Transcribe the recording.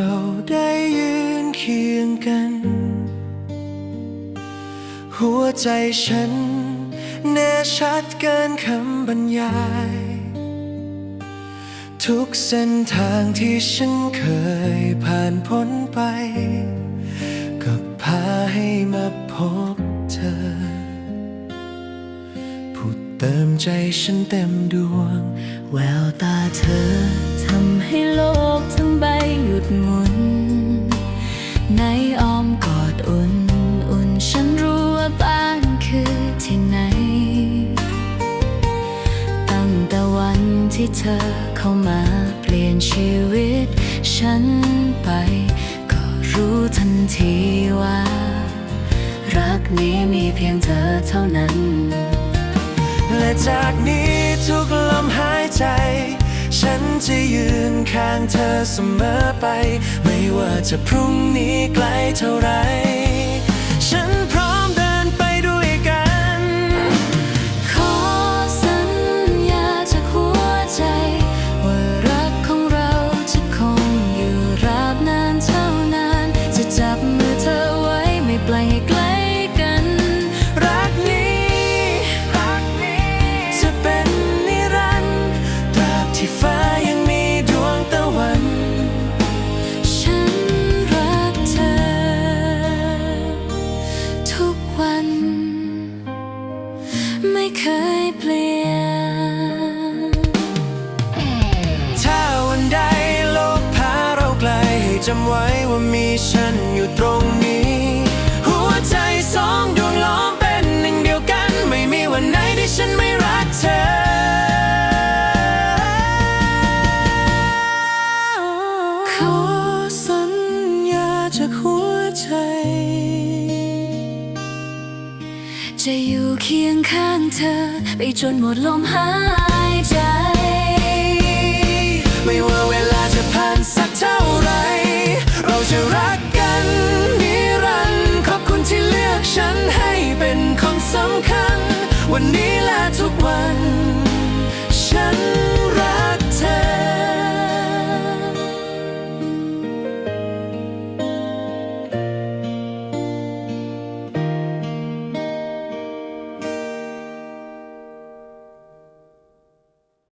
ราได้ยืนเคียงกัน หัวใจฉัน แน่ชัดเกินคำบรรยาย ทุกเส้นทางที่ฉันเคยผ่านพ้นไป ก็พาให้มาพบเธอ ผู้เติมใจฉันเต็มดวง แววตาเธอทำให้โลกทั้งใบหยุดหมุน เธอเข้ามาเปลี่ยนชีวิต ฉันไป ก็รู้ทันทีว่า รักนี้มีเพียงเธอเท่านั้น และจากนี้ทุกลมหายใจ ฉันจะยืนข้างเธอเสมอไป ไม่ว่าจะพรุ่งนี้ไกลเท่าไร เคยเปลี่ยน ถ้าวันใดโลกพาเราไกลให้จำไว้ว่ามีฉันอยู่ตรงนี้ หัวใจสองดวงล้อมเป็นหนึ่งเดียวกัน ไม่มีวันไหนที่ฉันไม่รักเธอ จะอยู่เคียงข้างเธอ ไปจนหมดลมหายใจ ไม่ว่าเวลาจะผ่านสักเท่าไร เราจะรักกันนิรันดร์ขอบคุณที่เลือกฉันให้เป็นคนสำคัญ วันนี้และทุกวัน ฉัน